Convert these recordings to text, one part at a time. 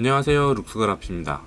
안녕하세요 룩스그라피입니다.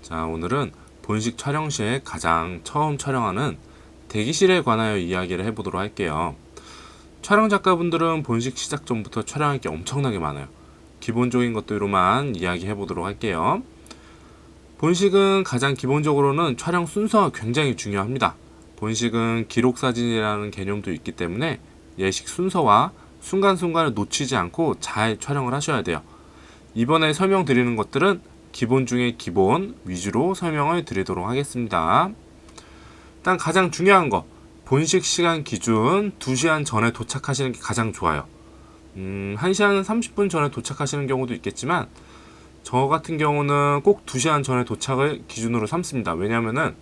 자 오늘은 본식 촬영 시에 가장 처음 촬영하는 대기실에 관하여 이야기를 해보도록 할게요. 촬영 작가분들은 본식 시작 전부터 촬영할 게 엄청나게 많아요. 기본적인 것들로만 이야기해 보도록 할게요. 본식은 가장 기본적으로는 촬영 순서가 굉장히 중요합니다. 본식은 기록 사진이라는 개념도 있기 때문에 예식 순서와 순간순간을 놓치지 않고 잘 촬영을 하셔야 돼요 이번에 설명드리는 것들은 기본 중에 기본 위주로 설명을 드리도록 하겠습니다. 일단 가장 중요한 거 본식 시간 기준 2시간 전에 도착하시는 게 가장 좋아요. 음, 1시간 30분 전에 도착하시는 경우도 있겠지만 저 같은 경우는 꼭 2시간 전에 도착을 기준으로 삼습니다. 왜냐면은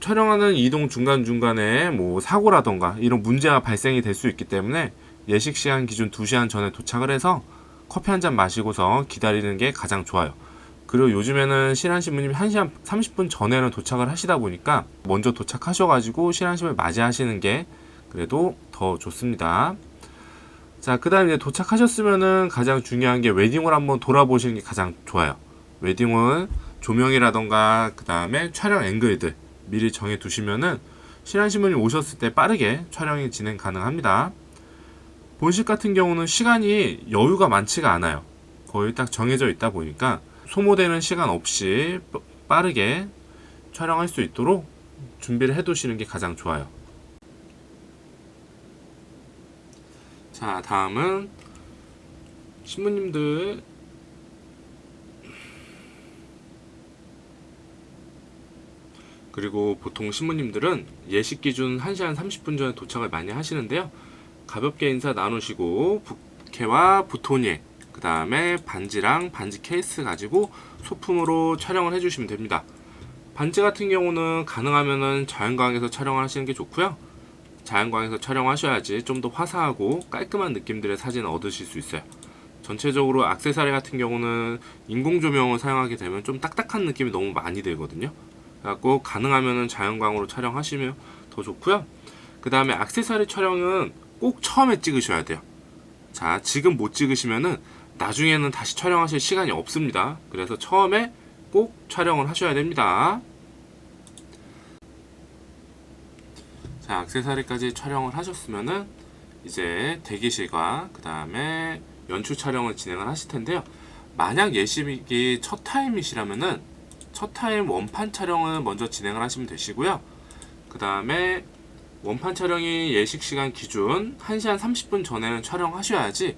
촬영하는 이동 중간중간에 뭐 사고라던가 이런 문제가 발생이 될 수 있기 때문에 예식 시간 기준 2시간 전에 도착을 해서 커피 한 잔 마시고서 기다리는 게 가장 좋아요. 그리고 요즘에는 신한 신부님이 1시간 30분 전에는 도착을 하시다 보니까 먼저 도착하셔가지고 신한 신부를 맞이하시는 게 그래도 더 좋습니다. 자, 그 다음에 도착하셨으면은 가장 중요한 게 웨딩홀 한번 돌아보시는 게 가장 좋아요. 웨딩홀 조명이라던가 그 다음에 촬영 앵글들 미리 정해 두시면은 신한 신부님 오셨을 때 빠르게 촬영이 진행 가능합니다. 본식 같은 경우는 시간이 여유가 많지가 않아요. 거의 딱 정해져 있다 보니까 소모되는 시간 없이 빠- 빠르게 촬영할 수 있도록 준비를 해 두시는 게 가장 좋아요. 자, 다음은 신부님들 그리고 보통 신부님들은 예식 기준 1시간 30분 전에 도착을 많이 하시는데요. 가볍게 인사 나누시고 부케와 부토니 그 다음에 반지랑 반지 케이스 가지고 소품으로 촬영을 해주시면 됩니다. 반지 같은 경우는 가능하면은 자연광에서 촬영을 하시는 게 좋고요. 자연광에서 촬영하셔야지 좀 더 화사하고 깔끔한 느낌들의 사진을 얻으실 수 있어요. 전체적으로 악세사리 같은 경우는 인공 조명을 사용하게 되면 좀 딱딱한 느낌이 너무 많이 들거든요. 그래갖고 가능하면은 자연광으로 촬영하시면 더 좋고요. 그 다음에 악세사리 촬영은 꼭 처음에 찍으셔야 돼요. 자, 지금 못 찍으시면은 나중에는 다시 촬영하실 시간이 없습니다. 그래서 처음에 꼭 촬영을 하셔야 됩니다. 자, 악세사리까지 촬영을 하셨으면은 이제 대기실과 그 다음에 연출 촬영을 진행을 하실 텐데요. 만약 예식이 첫 타임이시라면은 첫 타임 원판 촬영을 먼저 진행을 하시면 되시고요. 그 다음에 원판 촬영이 예식 시간 기준 1시간 30분 전에는 촬영하셔야지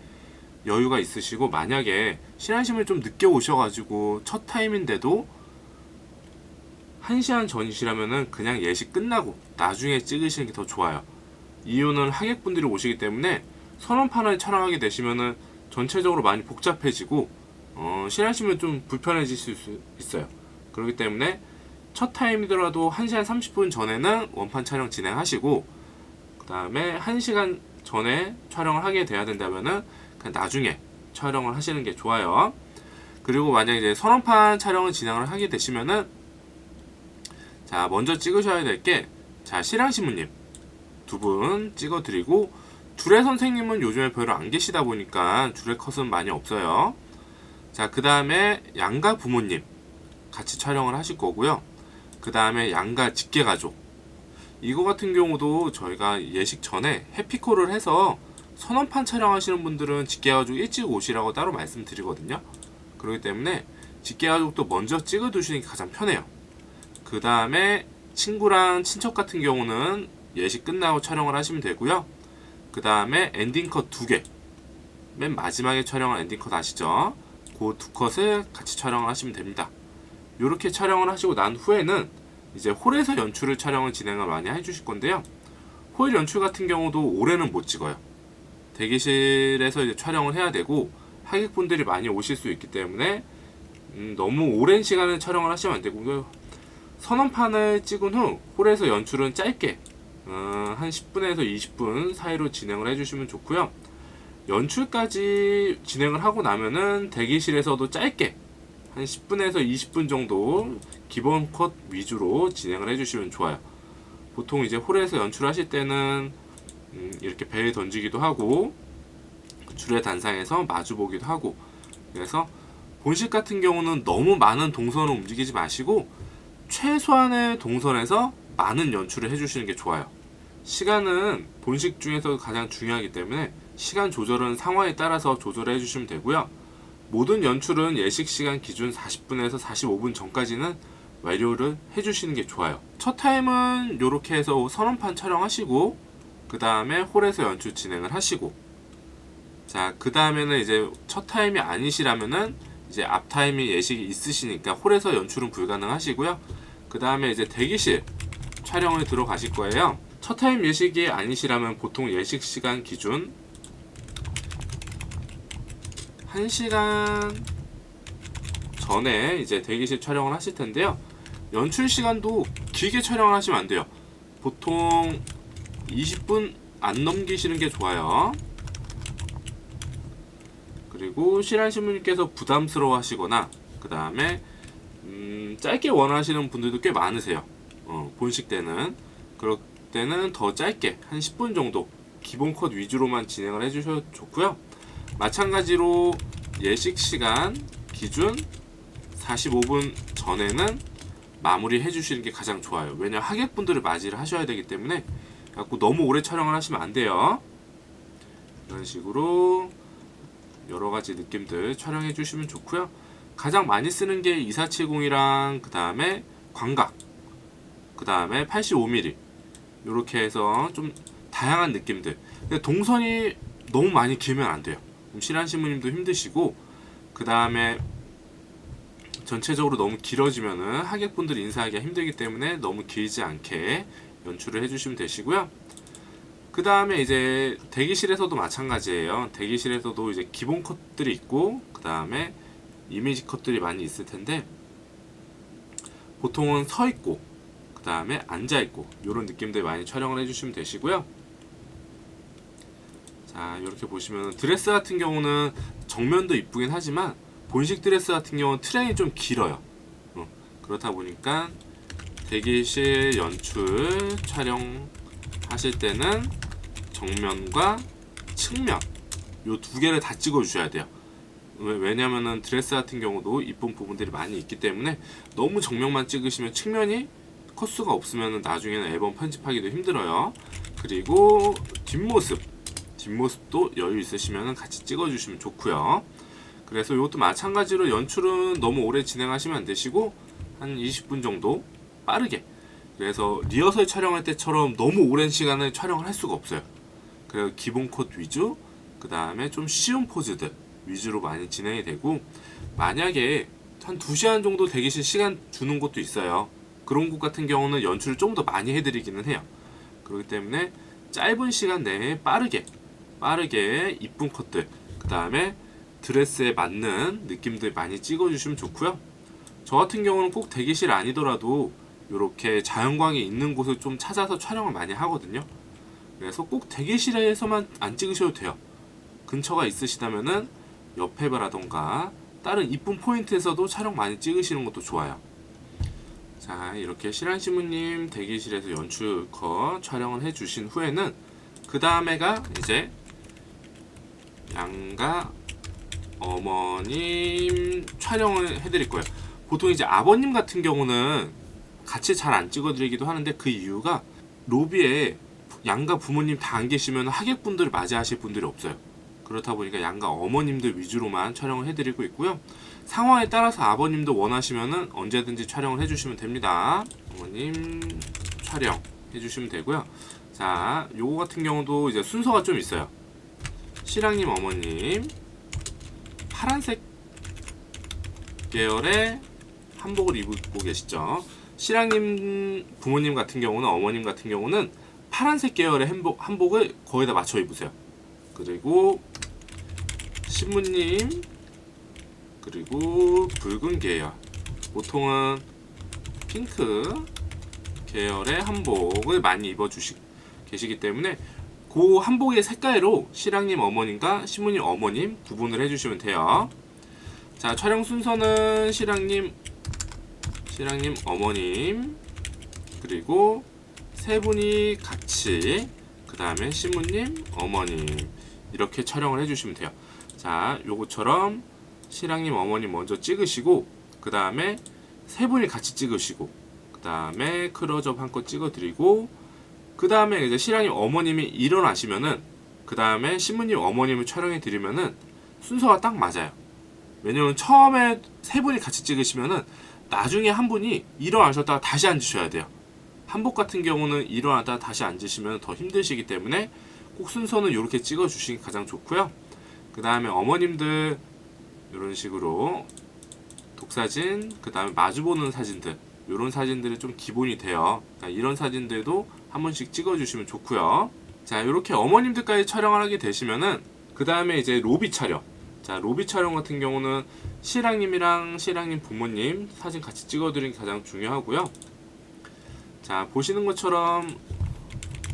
여유가 있으시고 만약에 신하심을 좀 늦게 오셔가지고 첫 타임인데도 1시간 전이시라면은 그냥 예식 끝나고 나중에 찍으시는 게 더 좋아요. 이유는 하객분들이 오시기 때문에 선원판을 촬영하게 되시면은 전체적으로 많이 복잡해지고 어, 신하시면 좀 불편해지실 수 있어요. 그렇기 때문에 첫 타임이더라도 1시간 30분 전에는 원판 촬영 진행하시고 그 다음에 1시간 전에 촬영을 하게 돼야 된다면은 그냥 나중에 촬영을 하시는 게 좋아요. 그리고 만약에 이제 선언판 촬영을 진행을 하게 되시면은 자 먼저 찍으셔야 될 게 자 실황 신부님 두 분 찍어드리고 주례 선생님은 요즘에 별로 안 계시다 보니까 주례 컷은 많이 없어요. 자 그 다음에 양가 부모님 같이 촬영을 하실 거고요. 그 다음에 양가 직계 가족 이거 같은 경우도 저희가 예식 전에 해피콜을 해서 선언판 촬영하시는 분들은 직계 가족 일찍 오시라고 따로 말씀드리거든요. 그렇기 때문에 직계 가족도 먼저 찍어 두시는 게 가장 편해요. 그 다음에 친구랑 친척 같은 경우는 예식 끝나고 촬영을 하시면 되고요. 그 다음에 엔딩컷 두 개. 맨 마지막에 촬영한 엔딩컷 아시죠? 그 두 컷을 같이 촬영을 하시면 됩니다. 이렇게 촬영을 하시고 난 후에는 이제 홀에서 연출을 촬영을 진행을 많이 해주실 건데요. 홀 연출 같은 경우도 올해는 못 찍어요. 대기실에서 이제 촬영을 해야 되고 하객분들이 많이 오실 수 있기 때문에 음, 너무 오랜 시간을 촬영을 하시면 안 되고요. 선언판을 찍은 후 홀에서 연출은 짧게 어, 한 10분에서 20분 사이로 진행을 해주시면 좋고요. 연출까지 진행을 하고 나면은 대기실에서도 짧게 한 10분에서 20분 정도 기본 컷 위주로 진행을 해주시면 좋아요. 보통 이제 홀에서 연출하실 때는 음, 이렇게 벨 던지기도 하고 줄의 단상에서 마주 보기도 하고 그래서 본식 같은 경우는 너무 많은 동선을 움직이지 마시고 최소한의 동선에서 많은 연출을 해주시는 게 좋아요. 시간은 본식 중에서 가장 중요하기 때문에 시간 조절은 상황에 따라서 조절해 해주시면 되고요. 모든 연출은 예식 시간 기준 40분에서 45분 전까지는 완료를 해주시는 게 좋아요. 첫 타임은 이렇게 해서 선언판 촬영하시고 그 다음에 홀에서 연출 진행을 하시고 자 그 다음에는 이제 첫 타임이 아니시라면은 이제 앞 타임이 예식이 있으시니까 홀에서 연출은 불가능하시고요. 그 다음에 이제 대기실 촬영을 들어가실 거예요. 첫 타임 예식이 아니시라면 보통 예식 시간 기준 1시간 전에 이제 대기실 촬영을 하실 텐데요. 연출 시간도 길게 촬영을 하시면 안 돼요. 보통 20분 안 넘기시는 게 좋아요. 그리고 실한 신부님께서 부담스러워 하시거나 그 다음에 음, 짧게 원하시는 분들도 꽤 많으세요. 어, 본식 때는 그럴 때는 더 짧게 한 10분 정도 기본 컷 위주로만 진행을 해주셔도 좋고요. 마찬가지로 예식 시간 기준 45분 전에는 마무리 해주시는 게 가장 좋아요. 왜냐 하객분들을 맞이를 하셔야 되기 때문에 갖고 너무 오래 촬영을 하시면 안 돼요. 이런 식으로 여러 가지 느낌들 촬영해 주시면 좋고요. 가장 많이 쓰는 게 2470이랑 그 다음에 광각, 그 다음에 85mm 이렇게 해서 좀 다양한 느낌들. 근데 동선이 너무 많이 길면 안 돼요. 그럼 실한 신부님도 힘드시고 그 다음에 전체적으로 너무 길어지면은 하객분들이 인사하기가 힘들기 때문에 너무 길지 않게 연출을 해주시면 되시고요. 그 다음에 이제 대기실에서도 마찬가지예요. 대기실에서도 이제 기본 컷들이 있고 그 다음에 이미지 컷들이 많이 있을 텐데 보통은 서 있고 그 다음에 앉아 있고 이런 느낌들 많이 촬영을 해주시면 되시고요. 자 이렇게 보시면 드레스 같은 경우는 정면도 이쁘긴 하지만 본식 드레스 같은 경우는 트레이 좀 길어요. 어, 그렇다 보니까 대기실 연출 촬영하실 때는 정면과 측면 요 두 개를 다 찍어 주셔야 돼요. 왜- 왜냐면은 드레스 같은 경우도 이쁜 부분들이 많이 있기 때문에 너무 정면만 찍으시면 측면이 컷수가 없으면 나중에는 앨범 편집하기도 힘들어요. 그리고 뒷모습 뒷모습도 여유 있으시면 같이 찍어주시면 좋고요. 그래서 이것도 마찬가지로 연출은 너무 오래 진행하시면 안 되시고 한 20분 정도 빠르게 그래서 리허설 촬영할 때처럼 너무 오랜 시간을 촬영을 할 수가 없어요. 그래서 기본 컷 위주 그 다음에 좀 쉬운 포즈들 위주로 많이 진행이 되고 만약에 한 2시간 정도 대기실 시간 주는 곳도 있어요. 그런 곳 같은 경우는 연출을 좀 더 많이 해드리기는 해요. 그렇기 때문에 짧은 시간 내에 빠르게 빠르게 이쁜 컷들 그 다음에 드레스에 맞는 느낌들 많이 찍어주시면 좋고요. 저 같은 경우는 꼭 대기실 아니더라도 이렇게 자연광이 있는 곳을 좀 찾아서 촬영을 많이 하거든요. 그래서 꼭 대기실에서만 안 찍으셔도 돼요. 근처가 있으시다면은 옆에라던가 다른 이쁜 포인트에서도 촬영 많이 찍으시는 것도 좋아요. 자 이렇게 실한 신부님 대기실에서 연출 컷 촬영을 해주신 후에는 그 다음에가 이제 양가 어머님 촬영을 해드릴 거예요. 보통 이제 아버님 같은 경우는 같이 잘 안 찍어드리기도 하는데 그 이유가 로비에 양가 부모님 다 안 계시면 하객분들을 맞이하실 분들이 없어요. 그렇다 보니까 양가 어머님들 위주로만 촬영을 해드리고 있고요. 상황에 따라서 아버님도 원하시면은 언제든지 촬영을 해주시면 됩니다. 어머님 촬영 해주시면 되고요. 자, 요거 같은 경우도 이제 순서가 좀 있어요. 실랑님 어머님 파란색 계열의 한복을 입고 계시죠. 실랑님 부모님 같은 경우는 어머님 같은 경우는 파란색 계열의 한복, 한복을 거의 다 맞춰 입으세요. 그리고 신부님 그리고 붉은 계열 보통은 핑크 계열의 한복을 많이 입어 주시 계시기 때문에 그 한복의 색깔로 실랑님 어머님과 신부님 어머님 구분을 해주시면 돼요. 자 촬영 순서는 실랑님 실랑님 어머님 그리고 세 분이 같이 그 다음에 신부님 어머님 이렇게 촬영을 해주시면 돼요. 자 요거처럼 신랑님 어머님 먼저 찍으시고 그 다음에 세 분이 같이 찍으시고 그 다음에 클로즈업 한컷 찍어드리고 그 다음에 이제 신랑님 어머님이 일어나시면은 그 다음에 신부님 어머님을 촬영해 드리면은 순서가 딱 맞아요. 왜냐면 처음에 세 분이 같이 찍으시면은 나중에 한 분이 일어나셨다가 다시 앉으셔야 돼요. 한복 같은 경우는 일어나다가 다시 앉으시면 더 힘드시기 때문에 꼭 순서는 이렇게 찍어 주시기 가장 좋고요. 그 다음에 어머님들 이런 식으로 독사진, 그 다음에 마주보는 사진들 이런 사진들이 좀 기본이 돼요. 그러니까 이런 사진들도 한 번씩 찍어주시면 좋고요. 자 이렇게 어머님들까지 촬영을 하게 되시면은 그 다음에 이제 로비 촬영. 자 로비 촬영 같은 경우는 신랑님이랑 신랑님 부모님 사진 같이 찍어드리는 게 가장 중요하고요. 자 보시는 것처럼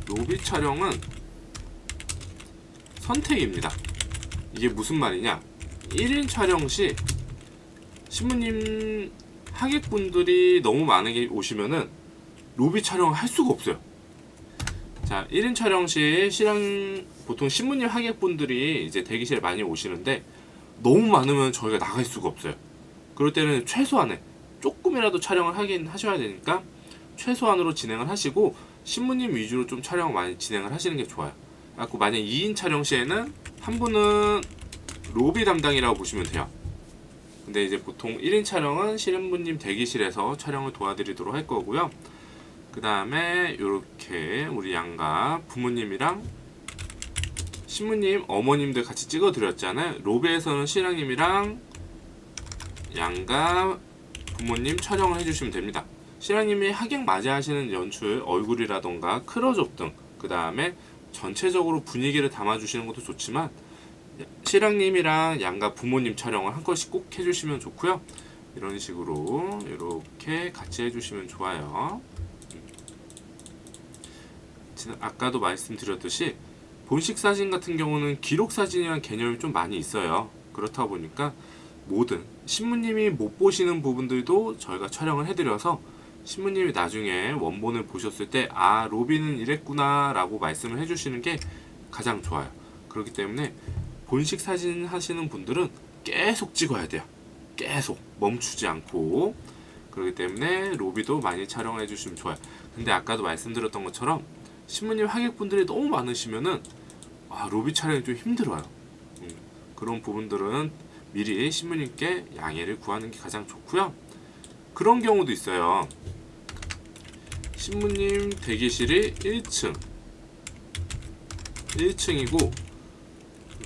로비 촬영은 선택입니다. 이게 무슨 말이냐? 1인 촬영 시 신부님 하객분들이 너무 많게 오시면은 로비 촬영을 할 수가 없어요. 자, 1인 촬영 시 신랑 보통 신부님 하객분들이 이제 대기실에 많이 오시는데 너무 많으면 저희가 나갈 수가 없어요. 그럴 때는 최소한의 조금이라도 촬영을 하긴 하셔야 되니까 최소한으로 진행을 하시고 신부님 위주로 좀 촬영을 많이 진행을 하시는 게 좋아요. 그래갖고 만약 2인 촬영 시에는 한 분은 로비 담당이라고 보시면 돼요. 근데 이제 보통 1인 촬영은 신부님 대기실에서 촬영을 도와드리도록 할 거고요. 그 다음에 이렇게 우리 양가 부모님이랑 신부님 어머님들 같이 찍어 드렸잖아요. 로비에서는 신랑님이랑 양가 부모님 촬영을 해주시면 됩니다. 신랑님이 하객 맞이하시는 연출, 얼굴이라던가 클로즈업 등, 그 다음에 전체적으로 분위기를 담아주시는 것도 좋지만 신랑님이랑 양가 부모님 촬영을 한 컷씩 꼭 해주시면 좋고요. 이런 식으로 이렇게 같이 해주시면 좋아요. 아까도 말씀드렸듯이 본식 사진 같은 경우는 기록 사진이란 개념이 좀 많이 있어요. 그렇다 보니까 모든 신부님이 못 보시는 부분들도 저희가 촬영을 해드려서 신부님이 나중에 원본을 보셨을 때 아 로비는 이랬구나 라고 말씀을 해주시는 게 가장 좋아요. 그렇기 때문에 본식 사진 하시는 분들은 계속 찍어야 돼요. 계속 멈추지 않고 그렇기 때문에 로비도 많이 촬영해 주시면 좋아요. 근데 아까도 말씀드렸던 것처럼 신부님 하객분들이 너무 많으시면은 아 로비 촬영이 좀 힘들어요. 음, 그런 부분들은 미리 신부님께 양해를 구하는 게 가장 좋고요. 그런 경우도 있어요. 신부님 대기실이 1층 1층이고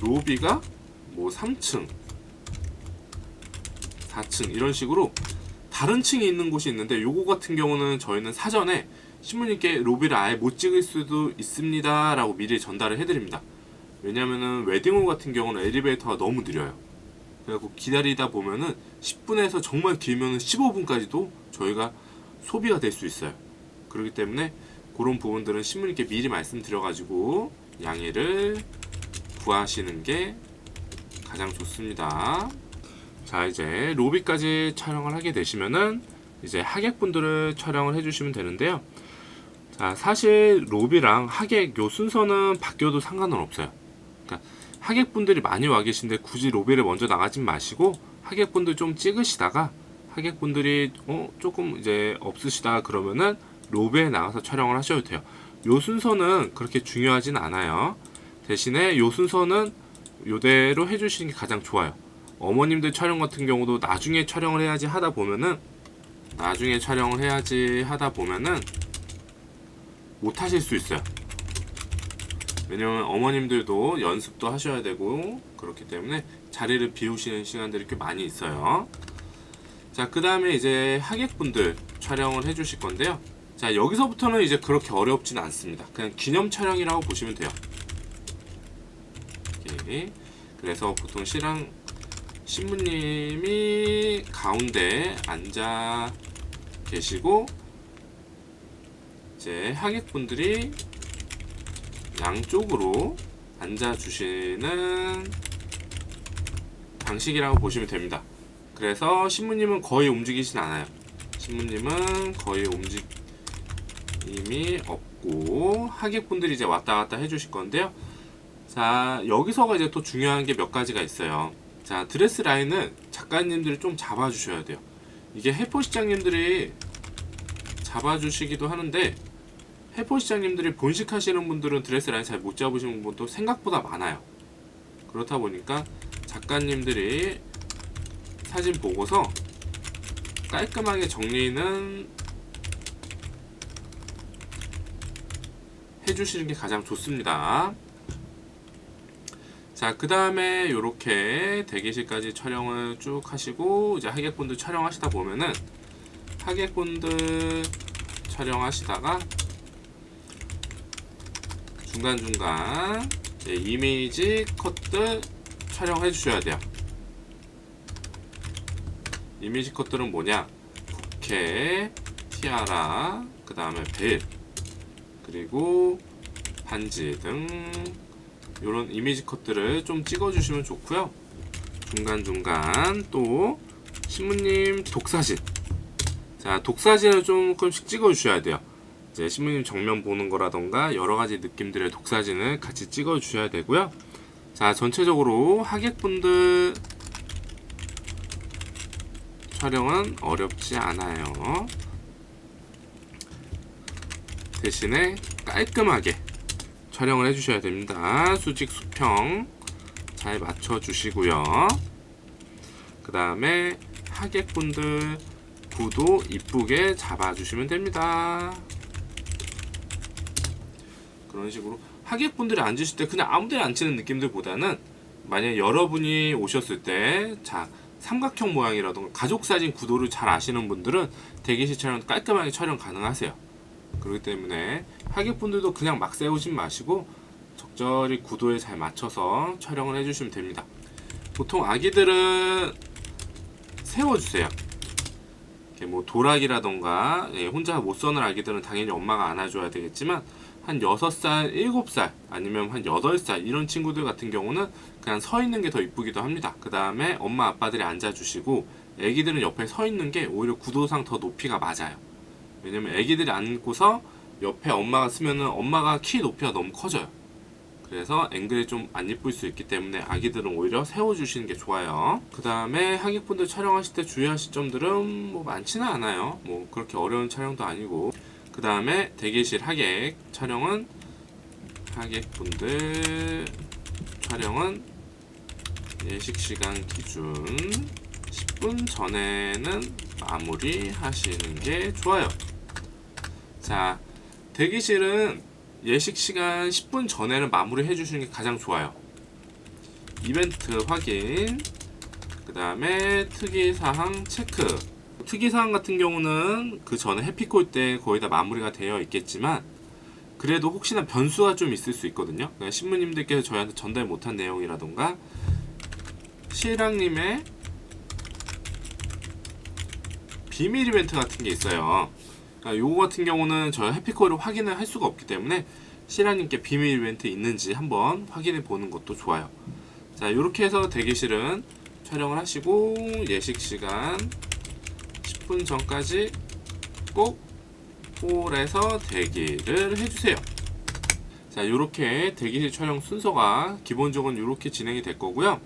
로비가 뭐 3층 4층 이런 식으로 다른 층에 있는 곳이 있는데 요거 같은 경우는 저희는 사전에 신부님께 로비를 아예 못 찍을 수도 있습니다 라고 미리 전달을 해드립니다 왜냐면은 웨딩홀 같은 경우는 엘리베이터가 너무 느려요 그래갖고 기다리다 보면은 10분에서 정말 길면은 15분까지도 저희가 소비가 될 수 있어요 그렇기 때문에 그런 부분들은 신부님께 미리 말씀드려가지고 양해를 구하시는 게 가장 좋습니다. 자 이제 로비까지 촬영을 하게 되시면은 이제 하객분들을 촬영을 해주시면 되는데요. 자 사실 로비랑 하객 요 순서는 바뀌어도 상관은 없어요. 그러니까 하객분들이 많이 와 계신데 굳이 로비를 먼저 나가진 마시고 하객분들 좀 찍으시다가 하객분들이 어 조금 이제 없으시다 그러면은 로비에 나가서 촬영을 하셔도 돼요. 요 순서는 그렇게 중요하진 않아요. 대신에 요 순서는 요대로 해주시는 게 가장 좋아요. 어머님들 촬영 같은 경우도 나중에 촬영을 해야지 하다 보면은 나중에 촬영을 해야지 하다 보면은 못 하실 수 있어요. 왜냐면 어머님들도 연습도 하셔야 되고 그렇기 때문에 자리를 비우시는 시간들이 꽤 많이 있어요. 자, 그 다음에 이제 하객분들 촬영을 해주실 건데요. 자, 여기서부터는 이제 그렇게 어렵진 않습니다. 그냥 기념 촬영이라고 보시면 돼요. 이렇게. 그래서 보통 신랑 신부님이 가운데 앉아 계시고 이제 하객분들이 양쪽으로 앉아 주시는 방식이라고 보시면 됩니다. 그래서 신부님은 거의 움직이진 않아요. 신부님은 거의 움직임이 없고 하객분들이 이제 왔다 갔다 해주실 건데요. 자 여기서가 이제 또 중요한 게 몇 가지가 있어요. 자 드레스 라인은 작가님들이 좀 잡아주셔야 돼요. 이게 해포 시장님들이 잡아주시기도 하는데 해포 시장님들이 본식하시는 분들은 드레스 라인 잘 못 잡으시는 분도 생각보다 많아요. 그렇다 보니까 작가님들이 사진 보고서 깔끔하게 정리는 해주시는 게 가장 좋습니다. 자, 그 다음에 이렇게 대기실까지 촬영을 쭉 하시고 이제 하객분들 촬영하시다 보면은 하객분들 촬영하시다가 중간중간 이미지 컷들 촬영해 주셔야 돼요. 이미지 컷들은 뭐냐? 부케, 티아라, 그 다음에 벨, 그리고 반지 등 이런 이미지 컷들을 좀 찍어주시면 좋고요. 중간중간 또 신부님 독사진. 자, 독사진을 조금씩 찍어주셔야 돼요. 이제 신부님 정면 보는 거라던가 여러 가지 느낌들의 독사진을 같이 찍어 주셔야 되고요. 자, 전체적으로 하객분들 촬영은 어렵지 않아요. 대신에 깔끔하게 촬영을 해주셔야 됩니다. 수직 수평 잘 맞춰주시고요. 그 다음에 하객분들 구도 이쁘게 잡아주시면 됩니다. 그런 식으로 하객분들이 앉으실 때 그냥 아무 데나 앉히는 느낌들보다는 만약 여러분이 오셨을 때 자 삼각형 모양이라던가 가족 사진 구도를 잘 아시는 분들은 대기실 촬영 깔끔하게 촬영 가능하세요. 그렇기 때문에 하객분들도 그냥 막 세우지 마시고 적절히 구도에 잘 맞춰서 촬영을 해주시면 됩니다. 보통 아기들은 세워주세요. 뭐 도락이라던가 예, 혼자 못 서는 아기들은 당연히 엄마가 안아줘야 되겠지만 한 6살, 7살 아니면 한 8살 이런 친구들 같은 경우는 그냥 서 있는 게 더 이쁘기도 합니다. 그 다음에 엄마 아빠들이 앉아주시고 애기들은 옆에 서 있는 게 오히려 구도상 더 높이가 맞아요. 왜냐면 애기들이 앉고서 옆에 엄마가 쓰면은 엄마가 키 높이가 너무 커져요. 그래서 앵글이 좀안 이쁠 수 있기 때문에 아기들은 오히려 세워주시는 게 좋아요. 그 다음에 하객분들 촬영하실 때 주의하실 점들은 뭐 많지는 않아요. 뭐 그렇게 어려운 촬영도 아니고. 그 다음에 대기실 하객 촬영은 하객분들 촬영은 예식 시간 기준 10분 전에는 마무리 하시는 게 좋아요. 자, 대기실은 예식 시간 10분 전에는 마무리 해주시는 게 가장 좋아요. 이벤트 확인, 그 다음에 특이사항 체크. 특이사항 같은 경우는 그 전에 해피콜 때 거의 다 마무리가 되어 있겠지만, 그래도 혹시나 변수가 좀 있을 수 있거든요. 그러니까 신부님들께서 저희한테 전달 못한 내용이라던가, 신랑님의 비밀 이벤트 같은 게 있어요. 그러니까 요거 같은 경우는 저희 해피콜을 확인을 할 수가 없기 때문에 시라님께 비밀 이벤트 있는지 한번 확인해 보는 것도 좋아요. 자, 이렇게 해서 대기실은 촬영을 하시고 예식 시간 10분 전까지 꼭 홀에서 대기를 해주세요. 자, 이렇게 대기실 촬영 순서가 기본적으로 이렇게 진행이 될 거고요.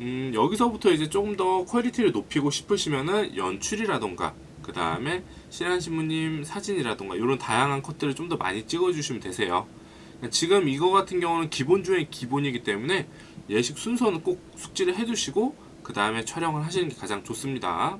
음, 여기서부터 이제 조금 더 퀄리티를 높이고 싶으시면은 연출이라던가 그 다음에 신한 신부님 사진이라던가 이런 다양한 컷들을 좀 더 많이 찍어주시면 되세요. 지금 이거 같은 경우는 기본 중에 기본이기 때문에 예식 순서는 꼭 숙지를 해두시고 그 다음에 촬영을 하시는 게 가장 좋습니다.